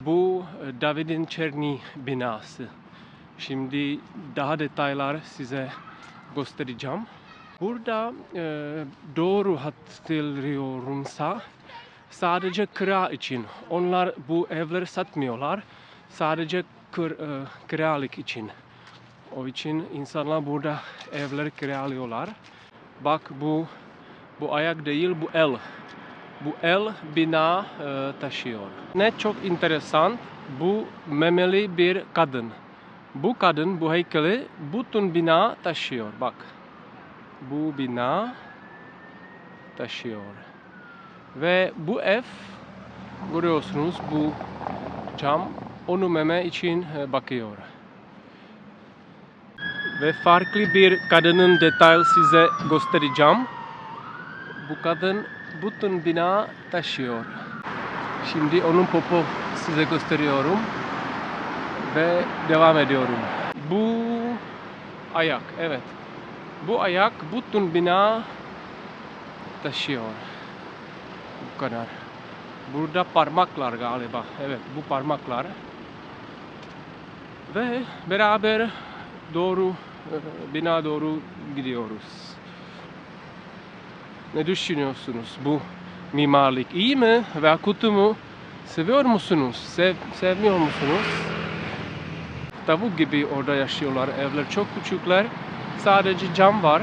Bu e, David'in Çerni binası. Şimdi daha detaylar size göstereceğim. Burada e, doğru hatırlıyorumsa sadece kira için. Onlar bu evleri satmıyorlar. Sadece kır, e, kiralık için. O için insanlar burada evleri kiralıyorlar. Bak bu bu ayak değil bu el. Bu el bina e, taşıyor. Ne çok enteresan bu memeli bir kadın. Bu kadın bu heykeli bütün bina taşıyor. Bak. Bu bina taşıyor. Ve bu ev görüyorsunuz bu cam onu meme için e, bakıyor. Ve farklı bir kadının detay size göstereceğim. Bu kadın bütün bina taşıyor. Şimdi onun popo size gösteriyorum. Ve devam ediyorum. Bu ayak, evet. Bu ayak bütün bina taşıyor. Bu kadar. Burada parmaklar galiba. Evet, bu parmaklar. Ve beraber doğru e, bina doğru gidiyoruz. Ne düşünüyorsunuz bu mimarlık iyi mi veya kötü mü? Seviyor musunuz? Sev, sevmiyor musunuz? Tavuk gibi orada yaşıyorlar. Evler çok küçükler. Sadece cam var.